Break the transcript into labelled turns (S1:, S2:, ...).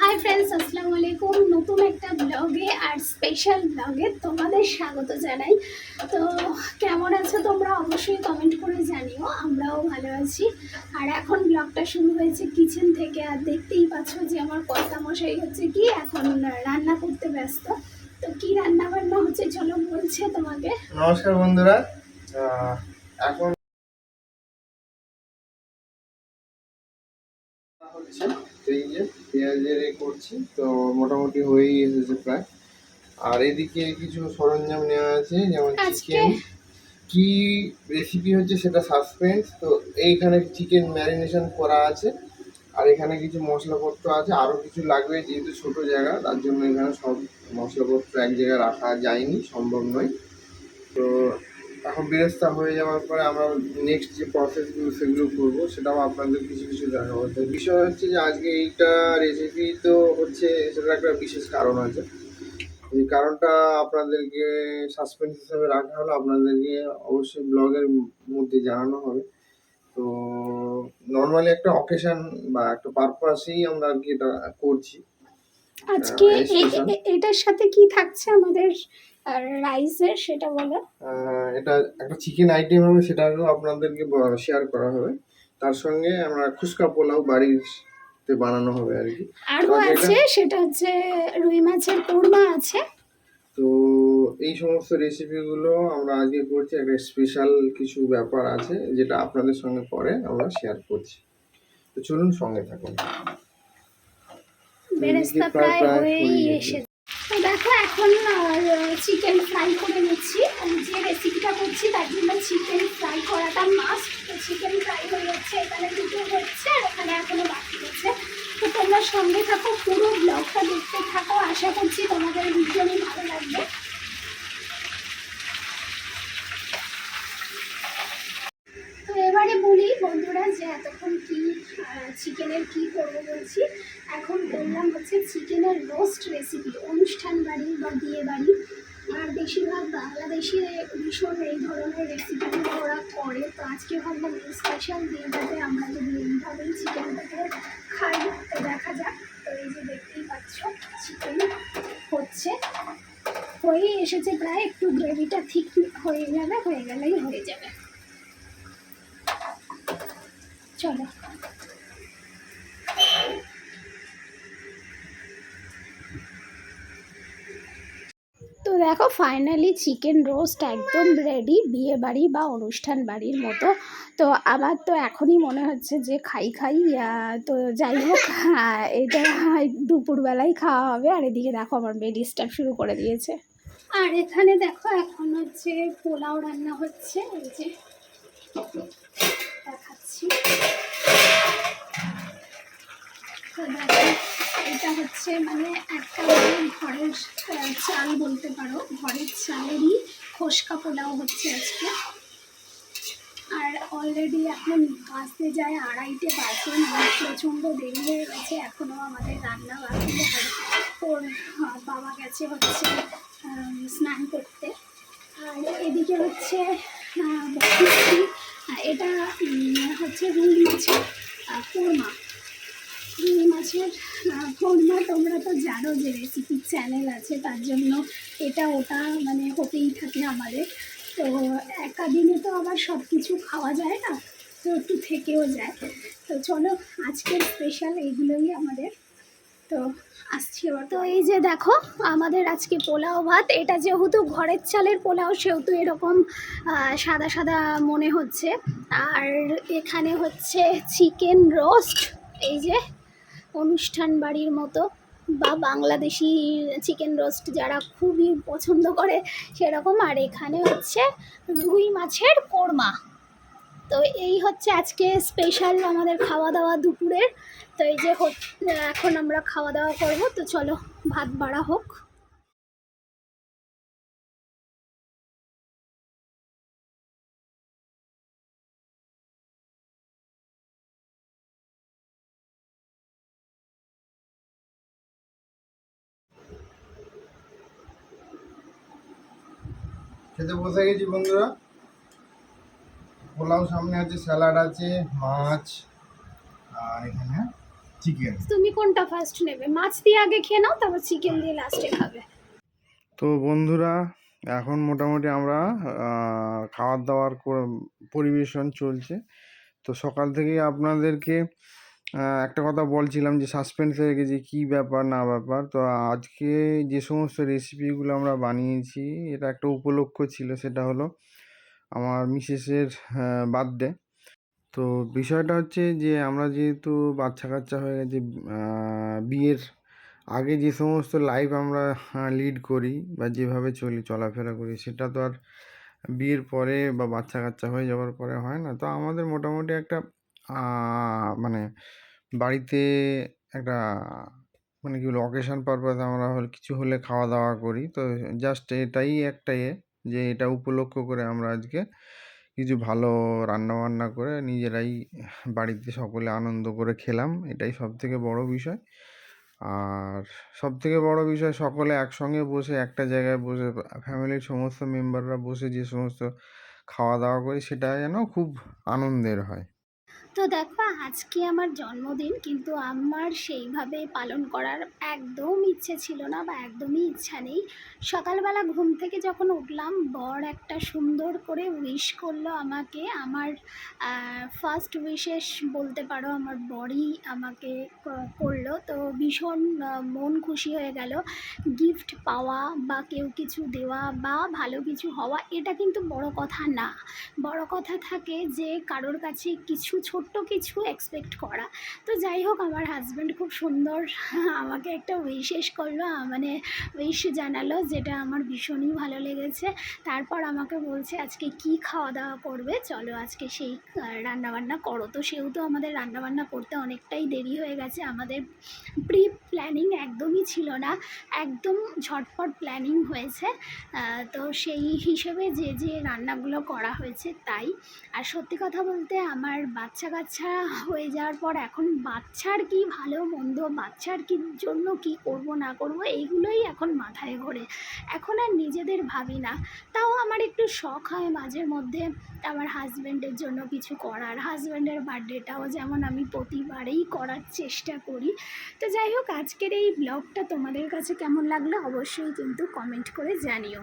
S1: Hi friends আসসালামু আলাইকুম নতুন একটা ব্লগে আর স্পেশাল ব্লগে তোমাদের স্বাগত জানাই। তো কেমন আছো তোমরা? অবশ্যই কমেন্ট করে জানিও, আমরাও ভালো আছি। আর এখন ব্লগটা শুরু হয়েছে কিচেন থেকে। আর দেখতেই পাচ্ছ যে আমার কর্তা মশাই হচ্ছে কি, এখন রান্না করতে ব্যস্ত। তো কি রান্না বান্না হচ্ছে চলো বলছে তোমাকে।
S2: নমস্কার বন্ধুরা। এখন হচ্ছে এই যে পেঁয়াজের এ করছি তো মোটামুটি হয়েই এসেছে প্রায়। আর এদিকে কিছু সরঞ্জাম নেওয়া আছে যেমন চিকেন কি রেসিপি হচ্ছে সেটা সাসপেন্স তো এইখানে চিকেন ম্যারিনেশন করা আছে আর এখানে কিছু মশলাপত্র আছে। আরও কিছু লাগবে যেহেতু ছোট জায়গা তার জন্য এখানে সব মশলাপত্র এক জায়গায় রাখা যায়নি সম্ভব নয়। তো এখন বেরেস্তা হয়ে যাওয়ার পরে আমরা নেক্সট যে প্রসেসগুলো সেগুলো করব, সেটাও আপনাদের কিছু কিছু দেখাবো তো বিষয় হচ্ছে যে আজকে এইটা রেসিপি তো হচ্ছে, সেটার একটা বিশেষ কারণ আছে। এই কারণটা আপনাদেরকে সাসপেন্স হিসাবে রাখা হলো, আপনাদেরকে অবশ্যই ব্লগের মধ্যে জানানো হবে। তো নর্মালি একটা অকেশন বা একটা পারপাসেই আমরা আর কি এটা করছি।
S1: আজকে এটার সাথে কি থাকছে আমাদের রাইসের সেটা বলো?
S2: এটা একটা চিকেন আইটেম হবে সেটাও আপনাদেরকে শেয়ার করা হবে। তার সঙ্গে আমরা খুচকা পোলাও বাড়িতে বানানো হবে আর কি।
S1: আরও আছে সেটা হচ্ছে রুই মাছের কোরমা আছে।
S2: তো এই সমস্ত রেসিপিগুলো আমরা আজকে করছি। একটা স্পেশাল কিছু ব্যাপার আছে যেটা আপনাদের সঙ্গে পরে আমরা শেয়ার করছি। তো চলুন সঙ্গে থাকুন।
S1: বেরেস্তা
S2: প্রায়
S1: হয়েই এসেছে। তো দেখো এখন চিকেন ফ্রাই করে নিচ্ছি। আমি যে রেসিপিটা করছি তার জন্য চিকেন ফ্রাই করাটা মাস্ট তো চিকেন ফ্রাই হয়ে যাচ্ছে এখানে দুটো হচ্ছে আর ওখানে এখনও বাকি আছে। তো তোমরা সঙ্গে থাকো পুরো ব্লগটা দেখতে থাকো। আশা করছি তোমাদের ভীষণই ভালো লাগবে তো এবারে বলি বন্ধুরা যে এতক্ষণ কি চিকেনের কি করব বলছি। এখন করলাম হচ্ছে চিকেনের রোস্ট রেসিপি অনুষ্ঠান বাড়ি বা বিয়ে বাড়ি। আর বেশিরভাগ বাংলাদেশে ভীষণ এই ধরনের রেসিপিগুলো ওরা করে। তো আজকে ভাবলাম স্পেশাল দিনটাতে আমরা যদি এইভাবেই চিকেনটাকে খাই, তো দেখা যাক। তো এই যে দেখতেই পাচ্ছ চিকেন হচ্ছে। হয়ে এসেছে প্রায়, একটু গ্রেভিটা ঠিক হয়ে যাবে, হয়ে গেলেই হয়ে যাবে। চলো। তো দেখো ফাইনালি চিকেন রোস্ট একদম রেডি বিয়ে বাড়ি বা অনুষ্ঠান বাড়ির মতো। তো আমার তো এখনই মনে হচ্ছে যে খাই খাই তো যাই হোক এটা দুপুরবেলায় খাওয়া হবে। আর এদিকে দেখো, আমার মেয়ে ডিস্টার্ব শুরু করে দিয়েছে। আর এখানে দেখো, এখন হচ্ছে পোলাও রান্না হচ্ছে, এই যে। দেখাচ্ছি। এটা হচ্ছে মানে একটা মানে ঘরের চাল বলতে পারো, ঘরের চালেরই খোসকা পোলাও হচ্ছে আজকে। আর অলরেডি এখন বাজতে যায় আড়াইটে বাজে মানে প্রচণ্ড দেরি হয়ে গেছে, এখনও আমাদের রান্না বাকি আর ওর বাবা গেছে হচ্ছে স্নান করতে। আর এদিকে হচ্ছে এটা হচ্ছে রুই মাছের কোরমা। রুই মাছের কোরমা তোমরা তো জানো যে রেসিপি চ্যানেল আছে, তার জন্য এটা ওটা মানে হতেই থাকে আমাদের। তো একা দিনে তো আবার সব কিছু খাওয়া যায় না, তো একটু থেকেও যায়। তো চলো, আজকের স্পেশাল এইগুলোই আমাদের। তো আসছি তো এই যে দেখো, আমাদের আজকে পোলাও ভাত। এটা যেহেতু ঘরের চালের পোলাও, সেহেতু এরকম সাদা সাদা মনে হচ্ছে। আর এখানে হচ্ছে চিকেন রোস্ট। এই যে অনুষ্ঠান বাড়ির মতো বা বাংলাদেশি চিকেন রোস্ট যারা খুবই পছন্দ করে সেরকম। আর এখানে হচ্ছে রুই মাছের কোরমা। তো এই হচ্ছে আজকে স্পেশাল আমাদের খাওয়া দাওয়া দুপুরের। তো এই যে এখন আমরা খাওয়া দাওয়া করব, তো চলো ভাত বাড়া হোক।
S2: খেতে বসে গেছি বন্ধুরা। পোলাও সামনে আছে স্যালাড আছে মাছ আর এখানে চিকেন।
S1: তুমি কোনটা ফার্স্ট নেবে? মাছ দিয়ে আগে খেয়ে নাও তারপর চিকেন দিয়ে লাস্টে খাবে।
S2: তো বন্ধুরা এখন মোটামুটি আমরা খাওয়ার দাওয়ার পরিবেশন চলছে। তো সকাল থেকেই আপনাদেরকে একটা কথা বলছিলাম যে সাসপেন্সে রেখেছি কী ব্যাপার না ব্যাপার। তো আজকে যে সমস্ত রেসিপিগুলো আমরা বানিয়েছি এটা একটা উপলক্ষ ছিল সেটা হলো আমার মিসেসের বার্থডে তো বিষয়টা হচ্ছে যে, আমরা যেহেতু বাচ্চা কাচ্চা হয়ে গেছে বিয়ের আগে যে সমস্ত লাইফ আমরা লিড করি বা যেভাবে চলি, চলাফেরা করি, সেটা তো আর বিয়ের পরে বা বাচ্চা কাচ্চা হয়ে যাওয়ার পরে হয় না। তো আমাদের মোটামুটি একটা মানে বাড়িতে একটা মানে কি বলব অকেশন পারপাস আমরা কিছু হলে খাওয়া দাওয়া করি। তো জাস্ট এটাই একটা এ। যে এটা উপলক্ষ করে আমরা আজকে কিছু ভালো রান্না বান্না করে নিজেরাই বাড়িতে সকলে আনন্দ করে খেলাম। এটাই সব থেকে বড় বিষয়। আর সব থেকে বড় বিষয় সকলে একসঙ্গে বসে একটা জায়গায় বসে ফ্যামিলির সমস্ত মেম্বাররা বসে যে সমস্ত খাওয়া দাওয়া করি সেটা যেন খুব আনন্দের হয়।
S1: তো দেখো, আজকে আমার জন্মদিন, কিন্তু আমার সেইভাবে পালন করার একদম ইচ্ছে ছিল না বা একদমই ইচ্ছা নেই। সকালবেলা ঘুম থেকে যখন উঠলাম, বর একটা সুন্দর করে উইশ করল আমাকে। আমার ফার্স্ট উইশেস বলতে পারো, আমার বরই আমাকে করল। তো ভীষণ মন খুশি হয়ে গেল। গিফট পাওয়া বা কেউ কিছু দেওয়া বা ভালো কিছু হওয়া, এটা কিন্তু বড় কথা না। বড় কথা থাকে যে, কারোর কাছে কিছু ছোট্ট কিছু এক্সপেক্ট করা। তো যাই হোক, আমার হাজব্যান্ড খুব সুন্দর। আমাকে একটা উইশেস করল মানে উইশ জানালো যেটা আমার ভীষণই ভালো লেগেছে। তারপর আমাকে বলছে, আজকে কি খাওয়া দাওয়া করবে? চলো আজকে সেই রান্নাবান্না করো। তো সেহেতু আমাদের রান্নাবান্না করতে অনেকটাই দেরি হয়ে গেছে। আমাদের প্রি প্ল্যানিং একদমই ছিল না। একদম ঝটপট প্ল্যানিং হয়েছে। তো সেই হিসেবে যে যে রান্নাগুলো করা হয়েছে তাই। আর সত্যি কথা বলতে, আমার বাচ্চা কাচ্চা হয়ে যাওয়ার পর এখন বাচ্চার কি ভালো মন্দ, বাচ্চার কি জন্য কি করব, না করব, এইগুলোই এখন মাথায় ঘোরে। এখন আর নিজেদের ভাবি না। তাও আমার একটু শখ হয় মাঝে মধ্যে আমার হাজব্যান্ডের জন্য কিছু করার। হাজব্যান্ডের বার্থডেটাও যেমন আমি প্রতিবারেই করার চেষ্টা করি। তো যাই হোক, আজকের এই ব্লগটা তোমাদের কাছে কেমন লাগল অবশ্যই কিন্তু কমেন্ট করে জানিও।